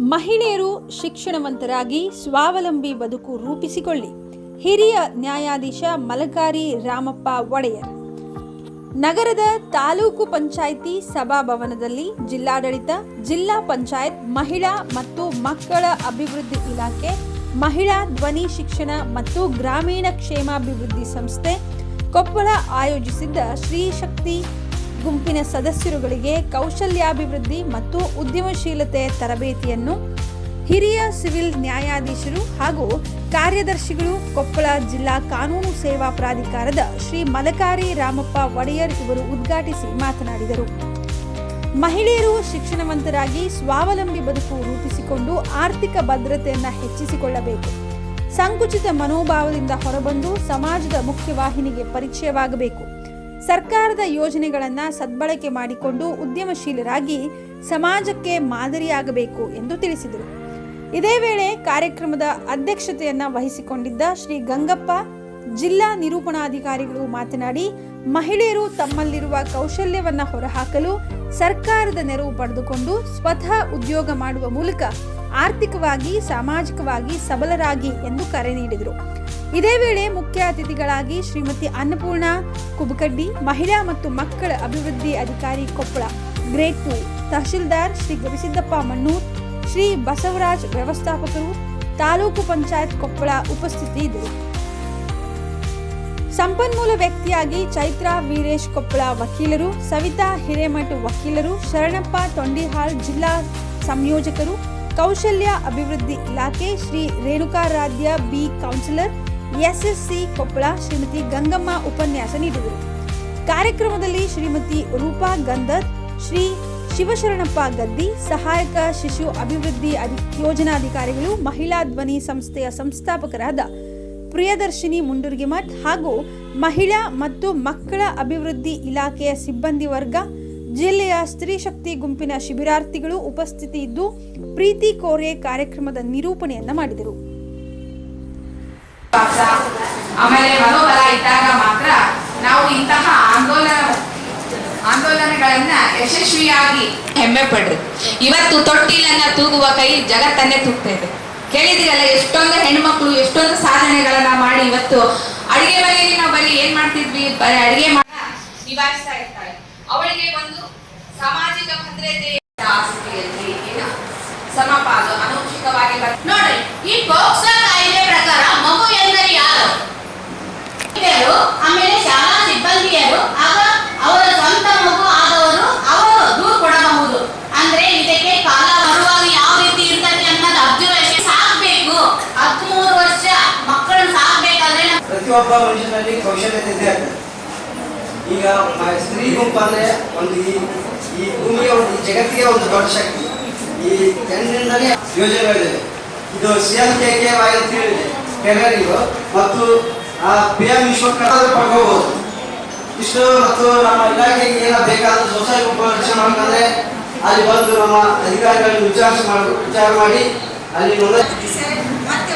ಮಹಿಳೆಯರು ಶಿಕ್ಷಣವಂತರಾಗಿ ಸ್ವಾವಲಂಬಿ ಬದುಕು ರೂಪಿಸಿಕೊಳ್ಳಿ. ಹಿರಿಯ ನ್ಯಾಯಾಧೀಶ ಮಲಕಾರಿ ರಾಮಪ್ಪ ಒಡೆಯರ್. ನಗರದ ತಾಲೂಕು ಪಂಚಾಯಿತಿ ಸಭಾಭವನದಲ್ಲಿ ಜಿಲ್ಲಾಡಳಿತ, ಜಿಲ್ಲಾ ಪಂಚಾಯತ್, ಮಹಿಳಾ ಮತ್ತು ಮಕ್ಕಳ ಅಭಿವೃದ್ಧಿ ಇಲಾಖೆ, ಮಹಿಳಾ ಧ್ವನಿ ಶಿಕ್ಷಣ ಮತ್ತು ಗ್ರಾಮೀಣ ಕ್ಷೇಮಾಭಿವೃದ್ಧಿ ಸಂಸ್ಥೆ ಕೊಪ್ಪಳ ಆಯೋಜಿಸಿದ್ದ ಶ್ರೀ ಶಕ್ತಿ ಗುಂಪಿನ ಸದಸ್ಯರುಗಳಿಗೆ ಕೌಶಲ್ಯಾಭಿವೃದ್ಧಿ ಮತ್ತು ಉದ್ಯಮಶೀಲತೆ ತರಬೇತಿಯನ್ನು ಹಿರಿಯ ಸಿವಿಲ್ ನ್ಯಾಯಾಧೀಶರು ಹಾಗೂ ಕಾರ್ಯದರ್ಶಿಗಳು ಕೊಪ್ಪಳ ಜಿಲ್ಲಾ ಕಾನೂನು ಸೇವಾ ಪ್ರಾಧಿಕಾರದ ಶ್ರೀ ಮಲಕಾರಿ ರಾಮಪ್ಪ ಒಡೆಯರ್ ಇವರು ಉದ್ಘಾಟಿಸಿ ಮಾತನಾಡಿದರು. ಮಹಿಳೆಯರು ಶಿಕ್ಷಣವಂತರಾಗಿ ಸ್ವಾವಲಂಬಿ ಬದುಕು ರೂಪಿಸಿಕೊಂಡು ಆರ್ಥಿಕ ಭದ್ರತೆಯನ್ನು ಹೆಚ್ಚಿಸಿಕೊಳ್ಳಬೇಕು. ಸಂಕುಚಿತ ಮನೋಭಾವದಿಂದ ಹೊರಬಂದು ಸಮಾಜದ ಮುಖ್ಯವಾಹಿನಿಗೆ ಪರಿಚಯವಾಗಬೇಕು. ಸರ್ಕಾರದ ಯೋಜನೆಗಳನ್ನು ಸದ್ಬಳಕೆ ಮಾಡಿಕೊಂಡು ಉದ್ಯಮಶೀಲರಾಗಿ ಸಮಾಜಕ್ಕೆ ಮಾದರಿಯಾಗಬೇಕು ಎಂದು ತಿಳಿಸಿದರು. ಇದೇ ವೇಳೆ ಕಾರ್ಯಕ್ರಮದ ಅಧ್ಯಕ್ಷತೆಯನ್ನು ವಹಿಸಿಕೊಂಡಿದ್ದ ಶ್ರೀ ಗಂಗಪ್ಪ, ಜಿಲ್ಲಾ ನಿರೂಪಣಾಧಿಕಾರಿಗಳು ಮಾತನಾಡಿ, ಮಹಿಳೆಯರು ತಮ್ಮಲ್ಲಿರುವ ಕೌಶಲ್ಯವನ್ನು ಹೊರಹಾಕಲು ಸರ್ಕಾರದ ನೆರವು ಪಡೆದುಕೊಂಡು ಸ್ವತಃ ಉದ್ಯೋಗ ಮಾಡುವ ಮೂಲಕ ಆರ್ಥಿಕವಾಗಿ, ಸಾಮಾಜಿಕವಾಗಿ ಸಬಲರಾಗಿ ಎಂದು ಕರೆ ನೀಡಿದರು. ಇದೇ ವೇಳೆ ಮುಖ್ಯ ಅತಿಥಿಗಳಾಗಿ ಶ್ರೀಮತಿ ಅನ್ನಪೂರ್ಣ ಕುಬಕಡ್ಡಿ, ಮಹಿಳಾ ಮತ್ತು ಮಕ್ಕಳ ಅಭಿವೃದ್ಧಿ ಅಧಿಕಾರಿ ಕೊಪ್ಪಳ, ಗ್ರೇಟ್ ಟು ತಹಶೀಲ್ದಾರ್ ಶ್ರೀ ಗವಿಸಿದ್ದಪ್ಪ ಮಣ್ಣೂರ್ ಶ್ರೀ ಬಸವರಾಜ್ ವ್ಯವಸ್ಥಾಪಕರು, ತಾಲೂಕು ಪಂಚಾಯತ್ ಕೊಪ್ಪಳ ಉಪಸ್ಥಿತಿ ಇದೆ. ಸಂಪನ್ಮೂಲ ವ್ಯಕ್ತಿಯಾಗಿ ಚೈತ್ರಾ ವೀರೇಶ್ ಕೊಪ್ಪಳ ವಕೀಲರು, ಸವಿತಾ ಹಿರೇಮಠ್ ವಕೀಲರು, ಶರಣಪ್ಪ ತೊಂಡಿಹಾಳ್ ಜಿಲ್ಲಾ ಸಂಯೋಜಕರು, ಕೌಶಲ್ಯ ಅಭಿವೃದ್ಧಿ ಇಲಾಖೆ Shri Renukaradhya B councillor SSC Koppal Shrimati Gangamma ಉಪನ್ಯಾಸ ನೀಡಿದರು. ಕಾರ್ಯಕ್ರಮದಲ್ಲಿ ಶ್ರೀಮತಿ ರೂಪಾ ಗಂಧರ್, ಶ್ರೀ ಶಿವಶರಣಪ್ಪ ಗದ್ದಿ, ಸಹಾಯಕ ಶಿಶು ಅಭಿವೃದ್ಧಿ ಯೋಜನಾಧಿಕಾರಿಗಳು, ಮಹಿಳಾ ಧ್ವನಿ ಸಂಸ್ಥೆಯ ಸಂಸ್ಥಾಪಕರಾದ ಪ್ರಿಯದರ್ಶಿನಿ ಮುಂಡುರ್ಗಿಮಠ್ ಹಾಗೂ ಮಹಿಳಾ ಮತ್ತು ಮಕ್ಕಳ ಅಭಿವೃದ್ಧಿ ಇಲಾಖೆಯ ಸಿಬ್ಬಂದಿ ವರ್ಗ, ಜಿಲ್ಲೆಯ ಸ್ತ್ರೀ ಶಕ್ತಿ ಗುಂಪಿನ ಶಿಬಿರಾರ್ಥಿಗಳು ಉಪಸ್ಥಿತಿ ಇದ್ದು ಪ್ರೀತಿ ಕೋರೆ ಕಾರ್ಯಕ್ರಮದ ನಿರೂಪಣೆಯನ್ನ ಮಾಡಿದರು. ಆಮೇಲೆ ಮನೋಬಲ ಇದ್ದಾಗ ಮಾತ್ರ ನಾವು ಇಂತಹ ಆಂದೋಲನ ಆಂದೋಲನಗಳನ್ನ ಯಶಸ್ವಿಯಾಗಿ ಹೆಮ್ಮೆ ಪಡ್ರಿ. ಇವತ್ತು ತೊಟ್ಟಿಲನ್ನ ತೂಗುವ ಕೈ ಜಗತ್ತನ್ನೇ ತೂಗ್ತಾ ಇದೆ. ಕೇಳಿದಿರಲ್ಲ ಎಷ್ಟೊಂದು ಹೆಣ್ಮಕ್ಳು, ಎಷ್ಟೊಂದು ಸಾಧನೆಗಳನ್ನ ಮಾಡಿ ಇವತ್ತು ಅಡಿಗೆ ಮನೆಯಲ್ಲಿ ನಾವು ಬರೀ ಏನ್ ಮಾಡ್ತಿದ್ವಿ? ಬರೀ ಅಡಿಗೆ ಮಾಡ ನಿಭಾಯಿಸ್ತಾ ಇರ್ತಾಳೆ ಅವಳಿಗೆ ಒಂದು ಸಾಮಾಜಿಕ ಭದ್ರತೆ ಆಸ್ತಿಯಲ್ಲಿ ಏನು ಸಮಪಾಲು ಅನೌಚಿಕವಾಗಿ ನೋಡ್ರಿ, ಈ ಪೋಕ್ಸೋ ಹದಿಮೂರು ವರ್ಷ ಮಕ್ಕಳನ್ನ ಸಾಕ್ಬೇಕಾದ್ರೆ ಪ್ರತಿಯೊಬ್ಬ ಮನುಷ್ಯನಲ್ಲಿ ಕೌಶಲ್ಯತೆ ಇದೆ. ಈಗ ಸ್ತ್ರೀ ಗುಂಪು ಅಂದ್ರೆ ಒಂದು ಈ ಈ ಭೂಮಿಯ ಒಂದು ಈ ಜಗತ್ತಿಗೆ ಒಂದು ದೊಡ್ಡ ಶಕ್ತಿ. ಈ ಜನರಿಂದಲೇ ಯೋಜನೆಗಳಿದೆ. ಇದು C M K K Y ಅಂತ ಹೇಳಿದೆ. ಮತ್ತು ಪಿ ಎಂ ವಿಶ್ವಕರ್ಮ ಪಡ್ಕೋಬಹುದು ಇಷ್ಟು ಮತ್ತು ನಮ್ಮ ಇಲಾಖೆಗೆ ಏನ ಬೇಕಾದ ಗುಂಪು ರಕ್ಷಣೆ ಮಾಡ್ಬೇಕಂದ್ರೆ ಅಲ್ಲಿ ಬಂದು ನಮ್ಮ ಅಧಿಕಾರಿಗಳನ್ನು ವಿಚಾರ ಮಾಡಿ ವಿಚಾರ ಮಾಡಿ. ಅಲ್ಲಿ ನೋಂದಣಿ